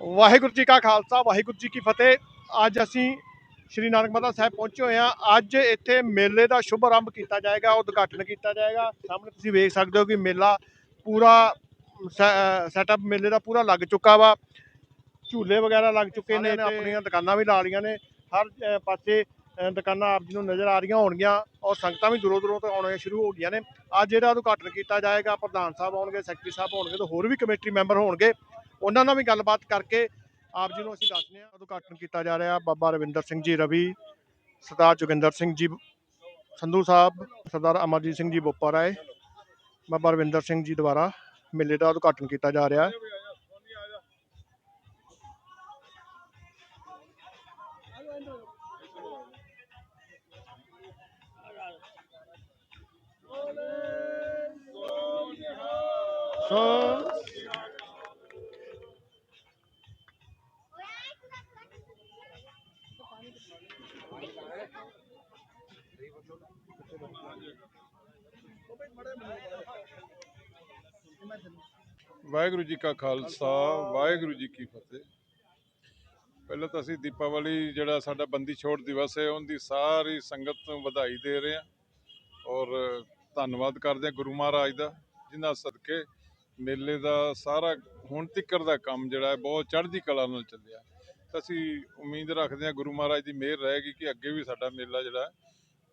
ਵਾਹਿਗੁਰੂ ਜੀ ਕਾ ਖਾਲਸਾ ਵਾਹਿਗੁਰੂ ਜੀ ਕੀ ਫਤਿਹ। ਅੱਜ ਅਸੀਂ ਸ਼੍ਰੀ ਨਾਨਕ ਮਾਤਾ ਸਾਹਿਬ ਪਹੁੰਚੇ ਹੋਏ ਹਾਂ। ਅੱਜ ਇੱਥੇ ਮੇਲੇ ਦਾ ਸ਼ੁਭ ਆਰੰਭ ਕੀਤਾ ਜਾਏਗਾ ਉਦਘਾਟਨ ਕੀਤਾ ਜਾਏਗਾ। ਸਾਹਮਣੇ ਤੁਸੀਂ ਵੇਖ ਸਕਦੇ ਹੋ ਕਿ ਮੇਲਾ ਪੂਰਾ ਸੈਟਅਪ ਮੇਲੇ ਦਾ ਪੂਰਾ ਲੱਗ ਚੁੱਕਾ ਵਾ। ਝੂਲੇ ਵਗੈਰਾ ਲੱਗ ਚੁੱਕੇ ਨੇ ਆਪਣੀਆਂ ਦੁਕਾਨਾਂ ਵੀ ਲਾ ਲਈਆਂ ਨੇ। ਹਰ ਪਾਸੇ ਦੁਕਾਨਾਂ ਆਪ ਜੀ ਨੂੰ ਨਜ਼ਰ ਆ ਰਹੀਆਂ ਹੋਣਗੀਆਂ ਔਰ ਸੰਗਤਾਂ ਵੀ ਦੂਰੋਂ ਦੂਰੋਂ ਤੋਂ ਆਉਣੀਆਂ ਸ਼ੁਰੂ ਹੋ ਗਈਆਂ ਨੇ। ਅੱਜ ਜਿਹੜਾ ਉਦਘਾਟਨ ਕੀਤਾ ਜਾਏਗਾ ਪ੍ਰਧਾਨ ਸਾਹਿਬ ਆਉਣਗੇ ਸੈਕਟਰੀ ਸਾਹਿਬ ਹੋਣਗੇ ਤੇ ਹੋਰ ਵੀ ਕਮੇਟੀ ਮੈਂਬਰ ਹੋਣਗੇ। ਉਹਨਾਂ ਨਾਲ ਵੀ ਗੱਲਬਾਤ ਕਰਕੇ ਆਪ ਜੀ ਨੂੰ ਅਸੀਂ ਦੱਸਦੇ ਹਾਂ ਉਦਘਾਟਨ ਕੀਤਾ ਜਾ ਰਿਹਾ। ਬਾਬਾ ਰਵਿੰਦਰ ਸਿੰਘ ਜੀ ਰਵੀ, ਸਰਦਾਰ ਜੋਗਿੰਦਰ ਸਿੰਘ ਜੀ ਸੰਧੂ ਸਾਹਿਬ, ਸਰਦਾਰ ਅਮਰਜੀਤ ਸਿੰਘ ਜੀ ਬੋਪਾ ਰਾਏ, ਬਾਬਾ ਰਵਿੰਦਰ ਸਿੰਘ ਜੀ ਦੁਆਰਾ ਮੇਲੇ ਦਾ ਉਦਘਾਟਨ ਕੀਤਾ ਜਾ ਰਿਹਾ। ਹੈ ਸੋ ਵਾਹਿਗੁਰੂ ਜੀ ਕਾ ਖਾਲਸਾ, ਵਾਹਿਗੁਰੂ ਜੀ ਕੀ ਫਤਿਹ। ਪਹਿਲਾਂ ਤਾਂ ਅਸੀਂ ਦੀਪਾਵਲੀ ਜਿਹੜਾ ਸਾਡਾ ਬੰਦੀ ਛੋੜ ਦਿਵਸ ਹੈ, ਉਹਦੀ ਸਾਰੀ ਸੰਗਤ ਨੂੰ ਵਧਾਈ ਦੇ ਰਹੇ ਹਾਂ ਔਰ ਧੰਨਵਾਦ ਕਰਦੇ ਹਾਂ ਗੁਰੂ ਮਹਾਰਾਜ ਦਾ, ਜਿਨ੍ਹਾਂ ਸਦਕੇ ਮੇਲੇ ਦਾ ਸਾਰਾ ਹੁਣ ਤੱਕਰ ਦਾ ਕੰਮ ਜਿਹੜਾ ਹੈ, ਬਹੁਤ ਚੜ੍ਹਦੀ ਕਲਾ ਨਾਲ ਚੱਲਿਆ। ਅਸੀਂ ਉਮੀਦ ਰੱਖਦੇ ਹਾਂ ਗੁਰੂ ਮਹਾਰਾਜ ਦੀ ਮਿਹਰ ਰਹੇਗੀ ਕਿ ਅੱਗੇ ਵੀ ਸਾਡਾ ਮੇਲਾ ਜਿਹੜਾ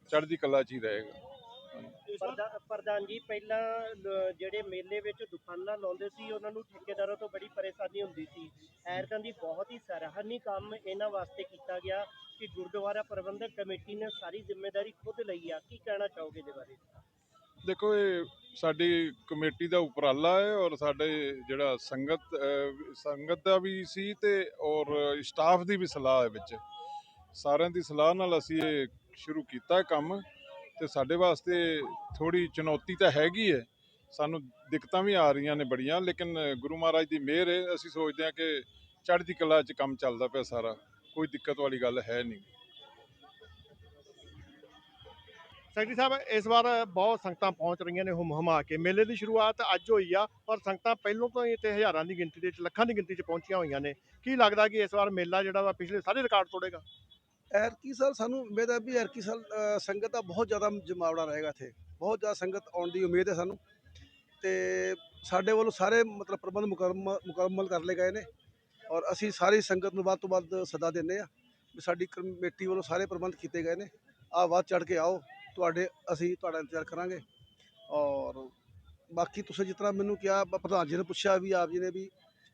ਚੜ੍ਹਦੀ ਕਲਾ 'ਚ ਹੀ ਰਹੇਗਾ। ਪ੍ਰਧਾ- ਪ੍ਰਧਾਨ ਜੀ ਪਹਿਲਾਂ ਲ- ਜਿਹੜੇ ਮੇਲੇ ਵਿੱਚ ਦੁਕਾਨਾਂ ਲਾਉਂਦੇ ਸੀ ਉਹਨਾਂ ਨੂੰ ਠੇਕੇਦਾਰਾਂ ਤੋਂ ਬੜੀ ਪਰੇਸ਼ਾਨੀ ਹੁੰਦੀ ਸੀ। ਐਰਕਾਂ ਦੀ ਬਹੁਤ ਹੀ ਸਰਾਹਨੀ ਕੰਮ ਇਹਨਾਂ ਵਾਸਤੇ ਕੀਤਾ ਗਿਆ ਕਿ ਗੁਰਦੁਆਰਾ ਪ੍ਰਬੰਧਕ ਕਮੇਟੀ ਨੇ ਸਾਰੀ ਜ਼ਿੰਮੇਵਾਰੀ ਖੁਦ ਲਈ ਆ। ਕੀ ਕਹਿਣਾ ਚਾਹੋਗੇ ਇਹਦੇ ਬਾਰੇ? ਦੇਖੋ ਇਹ ਸਾਡੀ ਕਮੇਟੀ ਦਾ ਉਪਰਾਲਾ ਹੈ ਔਰ ਸਾਡੇ ਜਿਹੜਾ ਸੰਗਤ ਸੰਗਤ ਦਾ ਵੀ ਸੀ ਤੇ ਔਰ ਸਟਾਫ ਦੀ ਵੀ ਸਲਾਹ ਹੈ ਵਿੱਚ। ਸਾਰਿਆਂ ਦੀ ਸਲਾਹ ਨਾਲ ਅਸੀਂ ਇਹ ਸ਼ੁਰੂ ਕੀਤਾ ਕੰਮ ਤੇ ਸਾਡੇ ਵਾਸਤੇ ਥੋੜੀ ਚੁਣੌਤੀ ਤਾਂ ਹੈਗੀ ਹੈ। ਸਾਨੂੰ ਦਿੱਕਤਾਂ ਵੀ ਆ ਰਹੀਆਂ ਨੇ ਬੜੀਆਂ, ਲੇਕਿਨ ਗੁਰੂ ਮਹਾਰਾਜ ਦੀ ਮਿਹਰ ਹੈ। ਅਸੀਂ ਸੋਚਦੇ ਹਾਂ ਕਿ ਚੜ੍ਹਦੀ ਕਲਾ 'ਚ ਕੰਮ ਚੱਲਦਾ ਪਿਆ ਸਾਰਾ। ਕੋਈ ਦਿੱਕਤ ਵਾਲੀ ਗੱਲ ਹੈ ਨਹੀਂ। ਸੈਕਟਰੀ ਸਾਹਿਬ, ਇਸ ਵਾਰ ਬਹੁਤ ਸੰਗਤਾਂ ਪਹੁੰਚ ਰਹੀਆਂ ਨੇ ਹੁਮ ਹਮਾ ਕੇ। ਮੇਲੇ ਦੀ ਸ਼ੁਰੂਆਤ ਅੱਜ ਹੋਈ ਆ, ਪਰ ਸੰਗਤਾਂ ਪਹਿਲੋਂ ਤੋਂ ਹੀ ਇੱਥੇ ਹਜ਼ਾਰਾਂ ਦੀ ਗਿਣਤੀ ਦੇ ਵਿੱਚ, ਲੱਖਾਂ ਦੀ ਗਿਣਤੀ 'ਚ ਪਹੁੰਚੀਆਂ ਹੋਈਆਂ ਨੇ। ਕੀ ਲੱਗਦਾ ਕਿ ਇਸ ਵਾਰ ਮੇਲਾ ਜਿਹੜਾ ਵਾ ਪਿਛਲੇ ਸਾਰੇ ਰਿਕਾਰਡ ਤੋੜੇਗਾ? ਐਰਕੀ ਸਾਲ ਸਾਨੂੰ ਉਮੀਦ ਹੈ ਵੀ ਐਰਕੀ ਸਾਲ ਸੰਗਤ ਦਾ ਬਹੁਤ ਜ਼ਿਆਦਾ ਜਮਾਵੜਾ ਰਹੇਗਾ ਇੱਥੇ। ਬਹੁਤ ਜ਼ਿਆਦਾ ਸੰਗਤ ਆਉਣ ਦੀ ਉਮੀਦ ਹੈ ਸਾਨੂੰ। ਤੇ ਸਾਡੇ ਵੱਲੋਂ ਸਾਰੇ ਮਤਲਬ ਪ੍ਰਬੰਧ ਮੁਕੰਮਲ ਮੁਕੰਮਲ ਕਰ ਲਏ ਗਏ ਨੇ। ਔਰ ਅਸੀਂ ਸਾਰੀ ਸੰਗਤ ਨੂੰ ਵੱਧ ਤੋਂ ਵੱਧ ਸੱਦਾ ਦਿੰਦੇ ਆ ਵੀ ਸਾਡੀ ਕਮੇਟੀ ਵੱਲੋਂ ਸਾਰੇ ਪ੍ਰਬੰਧ ਕੀਤੇ ਗਏ ਨੇ। ਆ ਵੱਧ ਚੜ ਕੇ ਆਓ। ਤੁਹਾਡੇ ਅਸੀਂ ਤੁਹਾਡਾ ਇੰਤਜ਼ਾਰ ਕਰਾਂਗੇ। ਔਰ ਬਾਕੀ ਤੁਸੀਂ ਜਿਸ ਤਰ੍ਹਾਂ ਮੈਨੂੰ ਕਿਹਾ ਪ- ਪ੍ਰਧਾਨ ਜੀ ਨੇ ਪੁੱਛਿਆ ਵੀ ਆਪ ਜੀ ਨੇ ਵੀ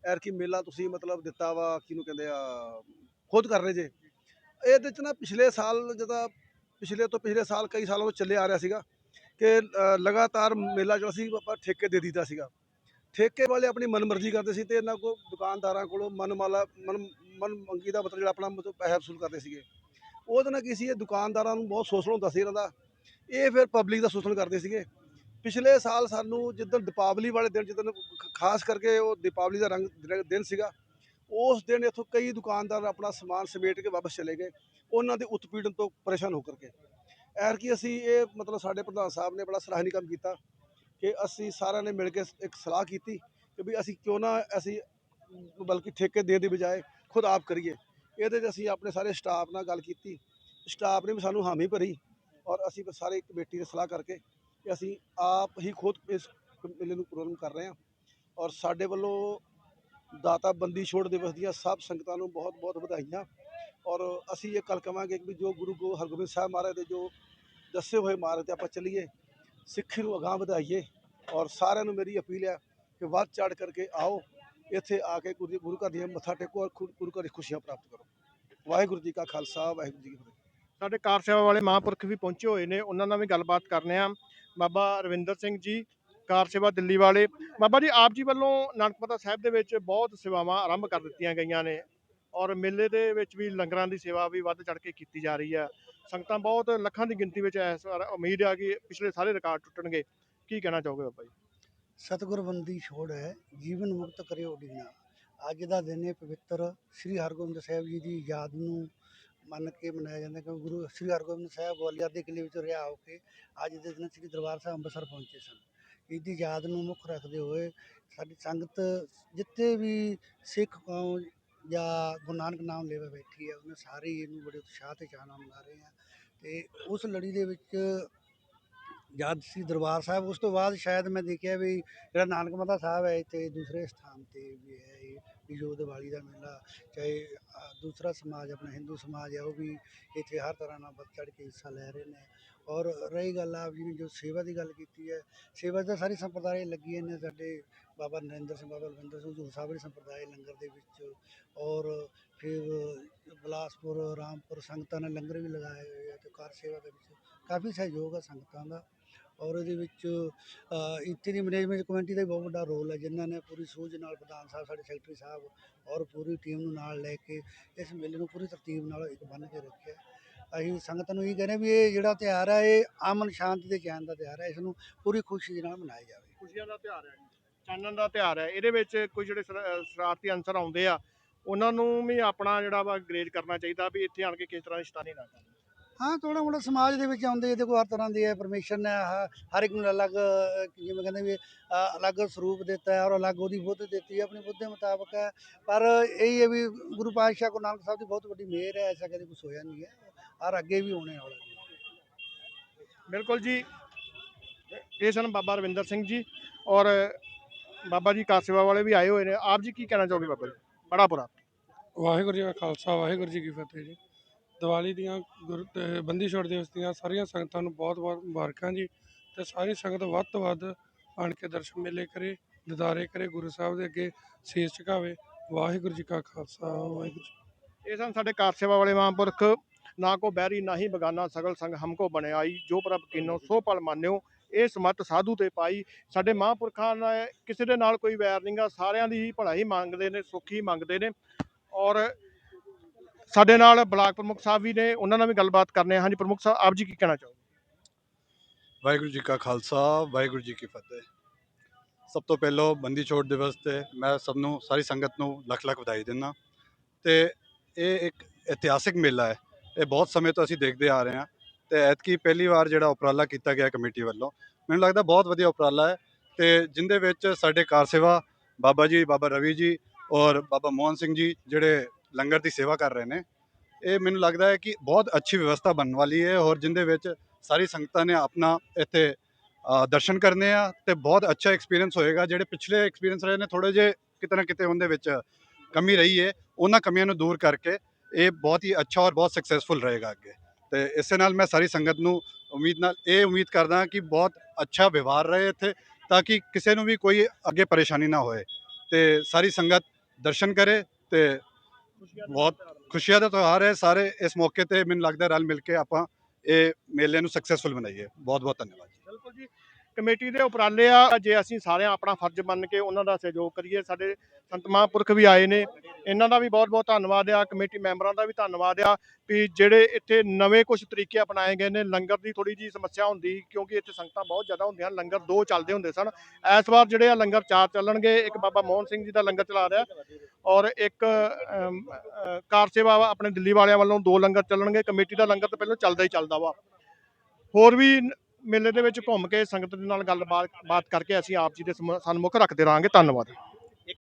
ਐਰਕੀ ਮੇਲਾ ਤੁਸੀਂ ਮਤਲਬ ਦਿੱਤਾ ਵਾ ਕਿਹਨੂੰ ਕਹਿੰਦੇ ਆ ਖੁਦ ਕਰ ਰਹੇ ਜੇ। ਇਹਦੇ ਚ ਨਾ ਪਿਛਲੇ ਸਾਲ ਜਦੋਂ ਪਿਛਲੇ ਤੋਂ ਪਿਛਲੇ ਸਾਲ ਕਈ ਸਾਲਾਂ ਤੋਂ ਚੱਲੇ ਆ ਰਿਹਾ ਸੀਗਾ ਕਿ ਅ, ਲਗਾਤਾਰ ਮੇਲਾ ਜਿਹੜਾ ਸੀ ਆਪਾਂ ਠੇਕੇ ਦੇ ਦਿੱਤਾ ਸੀਗਾ। ਠੇਕੇ ਵਾਲੇ ਆਪਣੀ ਮਨਮਰਜ਼ੀ ਕਰਦੇ ਸੀ ਤੇ ਇਹਨਾਂ ਕੋਲ ਦੁਕਾਨਦਾਰਾਂ ਕੋਲੋਂ ਮਨਮਾਲਾ ਮਨ ਮਨ ਮੰਗੀ ਦਾ ਮਤਲਬ ਜਿਹੜਾ ਆਪਣਾ ਮਤਲਬ ਪੈਸਾ ਵਸੂਲ ਕਰਦੇ ਸੀਗੇ। ਉਹਦੇ ਨਾਲ ਕੀ ਸੀ ਇਹ ਦੁਕਾਨਦਾਰਾਂ ਨੂੰ ਬਹੁਤ ਸ਼ੋਸ਼ਣ ਹੁੰਦਾ ਸੀ ਇਹਨਾਂ ਦਾ। ਇਹ ਫਿਰ ਪਬਲਿਕ ਦਾ ਸ਼ੋਸ਼ਣ ਕਰਦੇ ਸੀਗੇ। ਪਿਛਲੇ ਸਾਲ ਸਾਨੂੰ ਜਿੱਦਣ ਦੀਪਾਵਲੀ ਵਾਲੇ ਦਿਨ, ਜਿੱਦਣ ਖਾਸ ਕਰਕੇ ਉਹ ਦੀਪਾਵਲੀ ਦਾ ਰੰਗ ਦਿਨ- ਸੀਗਾ, ਉਸ ਦਿਨ ਇੱਥੋਂ ਕਈ ਦੁਕਾਨਦਾਰ ਆਪਣਾ ਸਮਾਨ ਸਮੇਟ ਕੇ ਵਾਪਸ ਚਲੇ ਗਏ, ਉਹਨਾਂ ਦੇ ਉਤਪੀੜਨ ਤੋਂ ਪਰੇਸ਼ਾਨ ਹੋ ਕਰਕੇ। ਐਰ ਕੀ ਅਸੀਂ ਇਹ ਮਤਲਬ ਸਾਡੇ ਪ੍ਰਧਾਨ ਸਾਹਿਬ ਨੇ ਬੜਾ ਸਰਾਹਨੀ ਕੰਮ ਕੀਤਾ ਕਿ ਅਸੀਂ ਸਾਰਿਆਂ ਨੇ ਮਿਲ ਕੇ ਇੱਕ ਸਲਾਹ ਕੀਤੀ ਕਿ ਵੀ ਅਸੀਂ ਕਿਉਂ ਨਾ ਅਸੀਂ ਬਲਕਿ ਠੇਕੇ ਦੇ ਦੀ ਬਜਾਏ ਖੁਦ ਆਪ ਕਰੀਏ। ਇਹਦੇ 'ਚ ਅਸੀਂ ਆਪਣੇ ਸਾਰੇ ਸਟਾਫ ਨਾਲ ਗੱਲ ਕੀਤੀ। ਸਟਾਫ ਨੇ ਵੀ ਸਾਨੂੰ ਹਾਮੀ ਭਰੀ। ਔਰ ਅਸੀਂ ਫਿਰ ਸਾਰੇ ਕਮੇਟੀ ਨੇ ਸਲਾਹ ਕਰਕੇ ਕਿ ਅਸੀਂ ਆਪ ਹੀ ਖੁਦ ਇਸ ਮੇਲੇ ਨੂੰ ਪ੍ਰੋਗਰਾਮ ਕਰ ਰਹੇ ਹਾਂ। ਔਰ ਸਾਡੇ ਵੱਲੋਂ ਦਾਤਾ ਬੰਦੀ ਛੋੜ ਦਿਵਸ ਦੀਆਂ ਸਭ ਸੰਗਤਾਂ ਨੂੰ ਬਹੁਤ ਬਹੁਤ ਵਧਾਈਆਂ। ਔਰ ਅਸੀਂ ਇਹ ਕੱਲ ਕਵਾਂਗੇ ਕਿ ਵੀ ਜੋ ਗੁਰੂ ਗੋ ਹਰਗੋਬਿੰਦ ਸਾਹਿਬ ਮਹਾਰਾਜ ਦੇ ਜੋ ਦੱਸੇ ਹੋਏ ਮਾਰਗ ਤੇ ਆਪਾਂ ਚੱਲੀਏ, ਸਿੱਖੀ ਨੂੰ ਅਗਾਂਹ ਵਧਾਈਏ। ਔਰ ਸਾਰਿਆਂ ਨੂੰ ਮੇਰੀ ਅਪੀਲ ਹੈ ਕਿ ਵੱਧ ਚੜ ਕਰਕੇ ਆਓ, ਇੱਥੇ ਆ ਕੇ ਗੁਰੂ ਗੁਰੂ ਘਰ ਦੀਆਂ ਮੱਥਾ ਟੇਕੋ ਔਰ ਖੁ- ਗੁਰੂ ਘਰ ਦੀ ਖੁਸ਼ੀਆਂ ਪ੍ਰਾਪਤ ਕਰੋ। ਵਾਹਿਗੁਰੂ ਜੀ ਕਾ ਖਾਲਸਾ, ਵਾਹਿਗੁਰੂ ਜੀ ਕੀ ਫਤਿਹ। ਸਾਡੇ ਕਾਰ ਸੇਵਾ ਵਾਲੇ ਮਹਾਂਪੁਰਖ ਵੀ ਪਹੁੰਚੇ ਹੋਏ ਨੇ, ਉਹਨਾਂ ਨਾਲ ਵੀ ਗੱਲਬਾਤ ਕਰਨੇ ਆ। ਬਾਬਾ ਰਵਿੰਦਰ ਸਿੰਘ ਜੀ, ਕਾਰ ਸੇਵਾ ਦਿੱਲੀ ਵਾਲੇ। ਬਾਬਾ ਜੀ, ਆਪ ਜੀ ਵੱਲੋਂ ਨਾਨਕਪਤਾ ਸਾਹਿਬ ਦੇ ਵਿੱਚ ਬਹੁਤ ਸੇਵਾਵਾਂ ਆਰੰਭ ਕਰ ਦਿੱਤੀਆਂ ਗਈਆਂ ਨੇ ਔਰ ਮੇਲੇ ਦੇ ਵਿੱਚ ਵੀ ਲੰਗਰਾਂ ਦੀ ਸੇਵਾ ਵੀ ਵੱਧ ਚੜ ਕੇ ਕੀਤੀ ਜਾ ਰਹੀ ਹੈ। ਸੰਗਤਾਂ ਬਹੁਤ ਲੱਖਾਂ ਦੀ ਗਿਣਤੀ ਵਿੱਚ ਇਸ ਵਾਰ ਉਮੀਦ ਆ ਕਿ ਪਿਛਲੇ ਸਾਰੇ ਰਿਕਾਰਡ ਟੁੱਟਣਗੇ। ਕੀ ਕਹਿਣਾ ਚਾਹੋਗੇ ਬਾਬਾ ਜੀ? ਸਤਿਗੁਰ ਬੰਦੀ ਛੋੜ ਹੈ, ਜੀਵਨ ਮੁਕਤ ਕਰਿਓ ਡੀਨਾ। ਅੱਜ ਦਾ ਦਿਨ ਇਹ ਪਵਿੱਤਰ ਸ੍ਰੀ ਹਰਗੋਬਿੰਦ ਸਾਹਿਬ ਜੀ ਦੀ ਯਾਦ ਨੂੰ ਮੰਨ ਕੇ ਮਨਾਇਆ ਜਾਂਦਾ ਕਿਉਂਕਿ ਗੁਰੂ ਸ੍ਰੀ ਹਰਗੋਬਿੰਦ ਸਾਹਿਬ ਗਵਾਲੀਅਰ ਦੇ ਕਿਲੇ ਵਿੱਚ ਰਿਹਾ ਹੋ ਕੇ ਅੱਜ ਦੇ ਦਿਨ ਸ੍ਰੀ ਦਰਬਾਰ ਸਾਹਿਬ ਅੰਮ੍ਰਿਤਸਰ ਪਹੁੰਚੇ ਸਨ। ਇਸ ਦੀ ਯਾਦ ਨੂੰ ਮੁੱਖ ਰੱਖਦੇ ਹੋਏ ਸਾਡੀ ਸੰਗਤ ਜਿੱਥੇ ਵੀ ਸਿੱਖ ਕੌਮ ਜਾਂ ਗੁਰੂ ਨਾਨਕ ਨਾਮ ਲੈਵਾ ਬੈਠੀ ਹੈ ਉਹਨੇ ਸਾਰੇ ਹੀ ਇਹਨੂੰ ਬੜੇ ਉਤਸ਼ਾਹ ਤੇ ਚਾਅ ਨਾਲ ਮਨਾ ਰਹੇ ਆ। ਤੇ ਉਸ ਲੜੀ ਦੇ ਵਿੱਚ ਜਦ ਸੀ ਦਰਬਾਰ ਸਾਹਿਬ, ਉਸ ਤੋਂ ਬਾਅਦ ਸ਼ਾਇਦ ਮੈਂ ਦੇਖਿਆ ਵੀ ਜਿਹੜਾ ਨਾਨਕ ਮਾਤਾ ਸਾਹਿਬ ਹੈ ਇੱਥੇ ਦੂਸਰੇ ਸਥਾਨ ਤੇ ਵੀ ਹੈ। ਵੀ ਜੋ ਦੀਵਾਲੀ ਦਾ ਮੇਲਾ, ਚਾਹੇ ਦੂਸਰਾ ਸਮਾਜ, ਆਪਣਾ ਹਿੰਦੂ ਸਮਾਜ ਹੈ, ਉਹ ਵੀ ਇੱਥੇ ਹਰ ਤਰ੍ਹਾਂ ਨਾਲ ਵੱਧ ਚੜ੍ਹ ਕੇ ਹਿੱਸਾ ਲੈ ਰਹੇ ਨੇ। ਔਰ ਰਹੀ ਗੱਲ ਆਪ ਜੀ ਨੇ ਜੋ ਸੇਵਾ ਦੀ ਗੱਲ ਕੀਤੀ ਹੈ, ਸੇਵਾ ਤਾਂ ਸਾਰੀ ਸੰਪਰਦਾਇ ਲੱਗੀ ਨੇ ਸਾਡੇ ਬਾਬਾ ਨਰਿੰਦਰ ਸਿੰਘ, ਬਾਬਾ ਬਲਵਿੰਦਰ ਸਿੰਘ ਹਜ਼ੂਰ ਸਾਹਿਬ ਦੀ ਸੰਪਰਦਾਇ ਲੰਗਰ ਦੇ ਵਿੱਚ ਔਰ ਫਿਰ ਬਿਲਾਸਪੁਰ, ਰਾਮਪੁਰ ਸੰਗਤਾਂ ਨੇ ਲੰਗਰ ਵੀ ਲਗਾਏ ਹੋਏ ਆ, ਤੇ ਕਾਰ ਸੇਵਾ ਦੇ ਵਿੱਚ ਕਾਫੀ ਸਹਿਯੋਗ ਆ ਸੰਗਤਾਂ ਦਾ। ਔਰ ਇਹਦੇ ਵਿੱਚ ਇੱਥੇ ਦੀ ਮੈਨੇਜਮੈਂਟ ਕਮੇਟੀ ਦਾ ਵੀ ਬਹੁਤ ਵੱਡਾ ਰੋਲ ਹੈ, ਜਿਨ੍ਹਾਂ ਨੇ ਪੂਰੀ ਸੂਝ ਨਾਲ ਪ੍ਰਧਾਨ ਸਾਹਿਬ, ਸਾਡੇ ਸੈਕਟਰੀ ਸਾਹਿਬ ਔਰ ਪੂਰੀ ਟੀਮ ਨੂੰ ਨਾਲ ਲੈ ਕੇ ਇਸ ਮੇਲੇ ਨੂੰ ਪੂਰੀ ਤਰਤੀਬ ਨਾਲ ਇੱਕ ਬੰਨ੍ਹ ਕੇ ਰੱਖਿਆ। ਅਸੀਂ ਸੰਗਤ ਨੂੰ ਇਹ ਕਹਿੰਦੇ ਵੀ ਇਹ ਜਿਹੜਾ ਤਿਉਹਾਰ ਹੈ, ਇਹ ਅਮਨ ਸ਼ਾਂਤੀ ਤੇ ਚੈਨ ਦਾ ਤਿਉਹਾਰ ਹੈ, ਇਸ ਨੂੰ ਪੂਰੀ ਖੁਸ਼ੀ ਦੇ ਨਾਲ ਮਨਾਇਆ ਜਾਵੇ। ਖੁਸ਼ੀਆਂ ਦਾ ਤਿਉਹਾਰ ਹੈ ਚਾਨਣ ਦਾ ਤਿਉਹਾਰ ਹੈ। ਇਹਦੇ ਵਿੱਚ ਕੋਈ ਜਿਹੜੇ ਸ਼ਰਾਰਤੀ ਅੰਸਰ ਆਉਂਦੇ ਆ, ਉਹਨਾਂ ਨੂੰ ਵੀ ਆਪਣਾ ਜਿਹੜਾ ਵਾ ਗ੍ਰੇਡ ਕਰਨਾ ਚਾਹੀਦਾ ਵੀ ਇੱਥੇ ਆਣ ਕੇ ਕਿਸ ਤਰ੍ਹਾਂ ਦੀ ਸ਼ੈਤਾਨੀ ਨਾ ਕਰਨ ਹਾਂ ਥੋੜਾ ਮੋੜਾ ਸਮਾਜ ਦੇ ਵਿੱਚ ਆਉਂਦੇ ਇਹਦੇ ਕੋਈ ਹਰ ਤਰ੍ਹਾਂ ਦੀ ਹੈ ਪਰਮੇਸ਼ਰ ਨੇ ਹ- ਹਰ ਇੱਕ ਨੂੰ ਅਲੱਗ ਅ, ਜਿਵੇਂ ਕਹਿੰਦੇ ਵੀ ਅ, ਅਲੱਗ ਸਰੂਪ ਦਿੱਤਾ ਹੈ ਔਰ ਅਲੱਗ ਉਹਦੀ ਬੁੱਧ ਦਿੱਤੀ ਹੈ ਆਪਣੀ ਬੁੱਧ ਦੇ ਮੁਤਾਬਕ ਹੈ। ਪਰ ਇਹ ਹੈ ਵੀ ਗੁਰੂ ਪਾਤਸ਼ਾਹ ਗੁਰੂ ਨਾਨਕ ਸਾਹਿਬ ਦੀ ਬਹੁਤ ਵੱਡੀ ਮਿਹਰ ਹੈ ਐਸਾ ਕਦੇ ਕੁਝ ਹੋਇਆ ਨਹੀਂ ਹੈ ਔਰ ਅੱਗੇ ਵੀ ਹੋਣੇ ਵਾਲਾ ਹੈ ਬਿਲਕੁਲ ਜੀ। ਇਹ ਸਨ ਬਾਬਾ ਰਵਿੰਦਰ ਸਿੰਘ ਜੀ ਔਰ ਬਾਬਾ ਜੀ ਕਾਸੇਵਾ ਵਾਲੇ ਵੀ ਆਏ ਹੋਏ ਨੇ। ਆਪ ਜੀ ਕੀ ਕਹਿਣਾ ਚਾਹੋਗੇ ਬਾਬਾ ਜੀ? ਬੜਾ ਪੁਰਾ ਵਾਹਿਗੁਰੂ ਜੀ ਕਾ ਖਾਲਸਾ ਵਾਹਿਗੁਰੂ ਜੀ ਕੀ ਫਤਿਹ ਜੀ। ਦੀਵਾਲੀ ਦੀਆਂ ਗੁਰ ਬੰਦੀ ਛੋੜ ਦਿਵਸ ਦੀਆਂ ਸਾਰੀਆਂ ਸੰਗਤਾਂ ਨੂੰ ਬਹੁਤ-ਬਹੁਤ ਮੁਬਾਰਕਾਂ ਜੀ। ਅਤੇ ਸਾਰੀ ਸੰਗਤ ਵੱਧ ਤੋਂ ਵੱਧ ਆਣ ਕੇ ਦਰਸ਼ਨ ਮੇਲੇ ਕਰੇ, ਦਿਦਾਰੇ ਕਰੇ, ਗੁਰੂ ਸਾਹਿਬ ਦੇ ਅੱਗੇ ਸੀਸ ਝੁਕਾਵੇ। ਵਾਹਿਗੁਰੂ ਜੀ ਕਾ ਖਾਲਸਾ, ਵਾਹਿਗੁਰੂ ਜੀ ਇਹ ਸਨ ਸਾਡੇ ਕਾਰ ਸੇਵਾ ਵਾਲੇ ਮਹਾਂਪੁਰਖ। ਨਾ ਕੋ ਬਹਿਰੀ ਨਾ ਹੀ ਬਗਾਨਾ, ਸਗਲ ਸੰਗ ਹਮਕੋ ਬਣਾਈ ਜੋ ਪ੍ਰਭ ਕਿਨੋ, ਸੋ ਪਲ ਮਾਨਿਓ। ਇਹ ਸਮਤ ਸਾਧੂ ਤੇ ਪਾਈ। ਸਾਡੇ ਮਹਾਂਪੁਰਖਾਂ ਨੇ ਕਿਸੇ ਦੇ ਨਾਲ ਕੋਈ ਵੈਰ ਨਹੀਂਗਾ ਸਾਰਿਆਂ ਦੀ ਹੀ ਭਲਾਈ ਮੰਗਦੇ ਨੇ, ਸੁੱਖੀ ਮੰਗਦੇ ਨੇ। ਔਰ ਸਾਡੇ ਨਾਲ ਬਲਾਕ ਪ੍ਰਮੁੱਖ ਸਾਹਿਬ ਵੀ ਨੇ, ਉਹਨਾਂ ਨਾਲ ਵੀ ਗੱਲਬਾਤ ਕਰਨੇ ਹਾਂ ਹਾਂਜੀ, ਪ੍ਰਮੁੱਖ ਸਾਹਿਬ, ਆਪ ਜੀ ਕੀ ਕਹਿਣਾ ਚਾਹੋਗੇ? ਵਾਹਿਗੁਰੂ ਜੀ ਕਾ ਖਾਲਸਾ, ਵਾਹਿਗੁਰੂ ਜੀ ਕੀ ਫਤਿਹ। ਸਭ ਤੋਂ ਪਹਿਲਾਂ ਬੰਦੀ ਛੋੜ ਦਿਵਸ ਤੇ ਮੈਂ ਸਭ ਨੂੰ, ਸਾਰੀ ਸੰਗਤ ਨੂੰ ਲੱਖ ਲੱਖ ਵਧਾਈ ਦਿੰਦਾ ਤੇ ਇਹ ਇੱਕ ਇਤਿਹਾਸਿਕ ਮੇਲਾ ਹੈ। ਇਹ ਬਹੁਤ ਸਮੇਂ ਤੋਂ ਅਸੀਂ ਦੇਖਦੇ ਆ ਰਹੇ ਹਾਂ। ਤੇ ਐਤਕੀ ਪਹਿਲੀ ਵਾਰ ਜਿਹੜਾ ਉਪਰਾਲਾ ਕੀਤਾ ਗਿਆ ਕਮੇਟੀ ਵੱਲੋਂ, ਮੈਨੂੰ ਲੱਗਦਾ ਬਹੁਤ ਵਧੀਆ ਉਪਰਾਲਾ ਹੈ। ਤੇ ਜਿੰਦੇ ਵਿੱਚ ਸਾਡੇ ਕਾਰ ਸੇਵਾ ਬਾਬਾ ਜੀ, ਬਾਬਾ ਰਵੀ ਜੀ ਔਰ ਬਾਬਾ ਮੋਹਨ ਸਿੰਘ ਜੀ, ਜਿਹੜੇ ਲੰਗਰ ਦੀ ਸੇਵਾ ਕਰ ਰਹੇ ਨੇ। ਇਹ ਮੈਨੂੰ ਲੱਗਦਾ ਹੈ ਕਿ ਬਹੁਤ ਅੱਛੀ ਵਿਵਸਥਾ ਬਣਨ ਵਾਲੀ ਹੈ ਔਰ ਜਿੰਦੇ ਵਿੱਚ ਸਾਰੀ ਸੰਗਤਾਂ ਨੇ ਆਪਣਾ ਇੱਥੇ ਦਰਸ਼ਨ ਕਰਨੇ ਆ ਤੇ ਬਹੁਤ ਅੱਛਾ ਐਕਸਪੀਰੀਅੰਸ ਹੋਏਗਾ। ਜਿਹੜੇ ਪਿਛਲੇ ਐਕਸਪੀਰੀਅੰਸ ਰਹੇ ਨੇ ਥੋੜੇ ਜੇ ਕਿਤੇ ਨਾ ਕਿਤੇ ਉਹਦੇ ਵਿੱਚ ਕਮੀ ਰਹੀ ਹੈ। ਉਹਨਾਂ ਕਮੀਆਂ ਨੂੰ ਦੂਰ ਕਰਕੇ ਇਹ ਬਹੁਤ ਹੀ ਅੱਛਾ ਔਰ ਬਹੁਤ ਸਕਸੈਸਫੁਲ ਰਹੇਗਾ ਅੱਗੇ। ਤੇ ਇਸੇ ਨਾਲ ਮੈਂ ਸਾਰੀ ਸੰਗਤ ਨੂੰ ਉਮੀਦ ਨਾਲ ਇਹ ਉਮੀਦ ਕਰਦਾ ਕਿ ਬਹੁਤ ਅੱਛਾ ਵਿਵਹਾਰ ਰਹੇ ਇੱਥੇ ਤਾਂ ਕਿ ਕਿਸੇ ਨੂੰ ਵੀ ਕੋਈ ਅੱਗੇ ਪਰੇਸ਼ਾਨੀ ਨਾ ਹੋਏ ਤੇ ਸਾਰੀ ਸੰਗਤ ਦਰਸ਼ਨ ਕਰੇ ਤੇ ਬਹੁਤ ਖੁਸ਼ੀਆਂ ਦਾ ਤਿਉਹਾਰ ਹੈ। ਸਾਰੇ ਇਸ ਮੌਕੇ ਤੇ ਮੈਨੂੰ ਲੱਗਦਾ ਰਲ ਮਿਲ ਕੇ ਆਪਾਂ ਇਹ ਮੇਲੇ ਨੂੰ ਸਕਸੈਸਫੁਲ ਬਣਾਈਏ। ਬਹੁਤ ਬਹੁਤ ਧੰਨਵਾਦ ਬਿਲਕੁਲ ਜੀ। ਕਮੇਟੀ ਦੇ ਉਪਰਾਲੇ ਆ, ਜੇ ਅਸੀਂ ਸਾਰੇ ਆਪਣਾ ਫਰਜ਼ ਮੰਨ ਕੇ ਉਹਨਾਂ ਦਾ ਸਹਿਯੋਗ ਕਰੀਏ, ਸਾਡੇ ਸੰਤ ਮਹਾਂਪੁਰਖ ਵੀ ਆਏ ਨੇ, ਇਹਨਾਂ ਦਾ ਵੀ ਬਹੁਤ ਬਹੁਤ ਧੰਨਵਾਦ ਆ, ਕਮੇਟੀ ਮੈਂਬਰਾਂ ਦਾ ਵੀ ਧੰਨਵਾਦ ਆ, ਵੀ ਜਿਹੜੇ ਇੱਥੇ ਨਵੇਂ ਕੁਝ ਤਰੀਕੇ ਅਪਣਾਏ ਗਏ ਨੇ, ਲੰਗਰ ਦੀ ਥੋੜੀ ਜੀ ਸਮੱਸਿਆ ਹੁੰਦੀ, ਕਿਉਂਕਿ ਇੱਥੇ ਸੰਗਤਾਂ ਬਹੁਤ ਜ਼ਿਆਦਾ ਹੁੰਦੀਆਂ, ਲੰਗਰ ਦੋ ਚੱਲਦੇ ਹੁੰਦੇ ਸਨ, ਇਸ ਵਾਰ ਜਿਹੜੇ ਆ ਲੰਗਰ ਚਾਰ ਚੱਲਣਗੇ, ਇੱਕ ਬਾਬਾ ਮੋਹਨ ਸਿੰਘ ਜੀ ਦਾ ਲੰਗਰ ਚਲਾ ਰਿਹਾ, ਔਰ ਇੱਕ ਕਾਰ ਸੇਵਾ ਵਾ, ਆਪਣੇ ਦਿੱਲੀ ਵਾਲਿਆਂ ਵੱਲੋਂ ਦੋ ਲੰਗਰ ਚੱਲਣਗੇ, ਕਮੇਟੀ ਦਾ ਲੰਗਰ ਤਾਂ ਪਹਿਲਾਂ ਚੱਲਦਾ ਹੀ ਚੱਲਦਾ ਵਾ, ਹੋਰ ਵੀ ਮੇਲੇ ਦੇ ਵਿੱਚ ਘੁੰਮ ਕੇ ਸੰਗਤ ਦੇ ਨਾਲ ਗੱਲਬਾਤ ਬਾਤ ਕਰਕੇ ਅਸੀਂ ਆਪ ਜੀ ਦੇ ਸਮ- ਸਨਮੁਖ ਰੱਖਦੇ ਰਹਾਂਗੇ। ਧੰਨਵਾਦ।